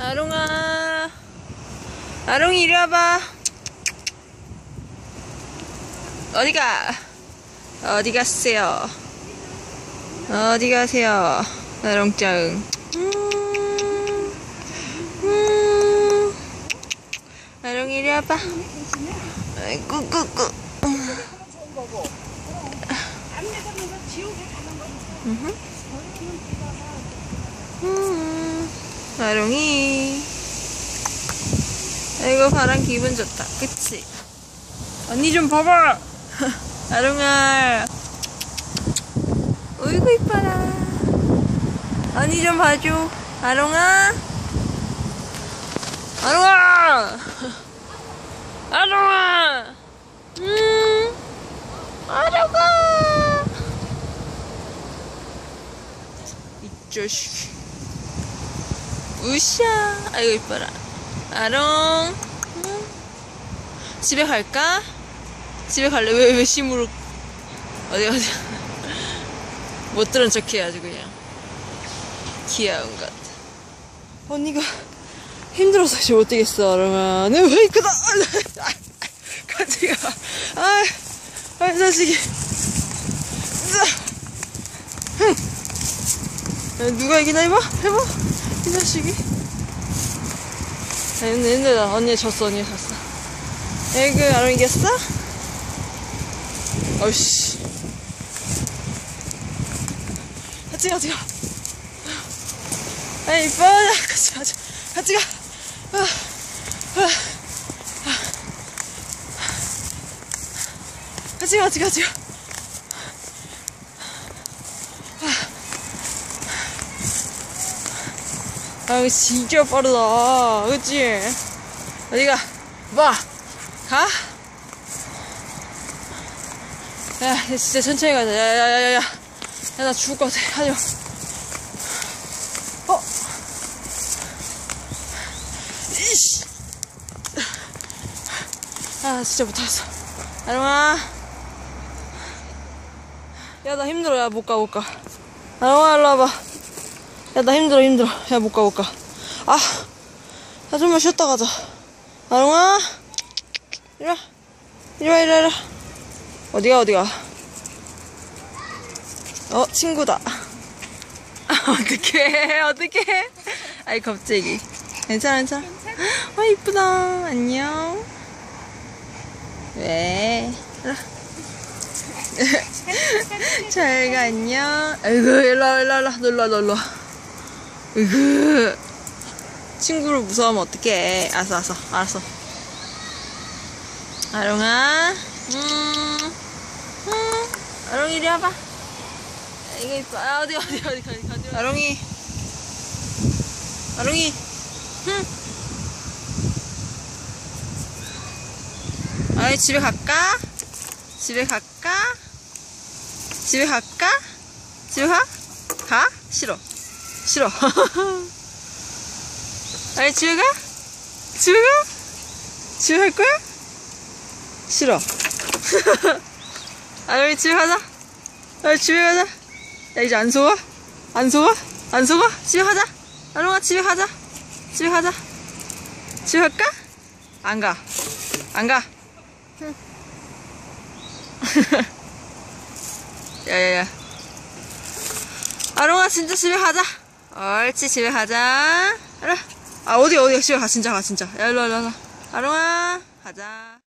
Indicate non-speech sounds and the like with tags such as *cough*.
아롱아. 아롱이 이리 와봐. 어디가? 어디 갔어요? 어디 가세요? 아롱짱. 음, 음. 아롱이 이리 와봐. 아이고, 꾸꾸. 음, 아롱이. 아이고, 바람 기분 좋다. 그치? 언니 좀 봐봐! *laughs* 아롱아. 어이구, 이뻐라. 언니 좀 봐줘. 아롱아. 아롱아! *laughs* 아롱아! 음, 아롱아! 이 자식. 우샤. 아이고, 이뻐라. 아롱. 음. 집에 갈까? 집에 갈래? 왜, 왜 심으로. 어디, 어디. *laughs* 못 들은 척 해야지, 그냥. 귀여운 것. 언니가 힘들어서 이제 못 뛰겠어, 아롱아. 내 베이크다! 같이 가. 아, 아, 자식이. 으아. 흥. 야, 누가 이기나 해봐? 해봐. 이 자식이. 아, 근데 힘들다. 언니 졌어, 언니 졌어. 에이그, 아롱 이겼어? 어이씨. 같이 가, 같이 가. 아, 이뻐. 같이 가자. 같이 가. 같이 가, 같이 가, 같이 가. 아, 진짜 빠르다. 그치? 어디가? 봐! 가? 야, 진짜 천천히 가자. 야, 야, 야, 야, 야. 야, 나 죽을 것 같아. 하지 마. 어? 이씨! 아, 진짜 못하겠어. 아롱아. 야, 나 힘들어. 야, 못 가, 못 가. 아롱아, 일로 와봐. 야, 나 힘들어, 힘들어. 야, 못 가, 못 가. 아, 나 좀만 쉬었다 가자. 아롱아, 이리 와. 이리 와, 이리 와, 이리 와. 어디가, 어디가. 어, 친구다. 아, *laughs* 어떡해, 어떡해. 아이, 갑자기. 괜찮아, 괜찮아. 아, 이쁘다. 안녕. 왜? 이리 와. *laughs* 잘 가, 안녕. 아이고, 일로 와, 일로 와. 놀러 와, 놀러 와. 으그 친구를 무서워하면 어떡해 알았어 알았어 알았어 아롱아 음, 음. 아롱이 이리 와봐 이거 이뻐 아 어디 어디 어디 어디 어디 아롱이 아롱이 흠. 아이 집에 갈까? 집에 갈까? 집에 갈까? 집에 가? 가? 싫어 싫어. *laughs* 아니, 집에 가? 집에 가? 집에 갈 거야? 싫어. *laughs* 아, 우리 집에 가자. 아, 집에 가자. 야, 이제 안 속아? 안 속아? 안 속아? 집에 가자. 아롱아, 집에 가자. 집에 가자. 집에 갈까? 안 가. 안 가. *laughs* 야야야. 아롱아 진짜 집에 가자. 옳지 집에 가자. 알아. 아 어디 어디 집에 가 진짜 가 진짜. 야 일로 일로 일로. 아롱아 가자.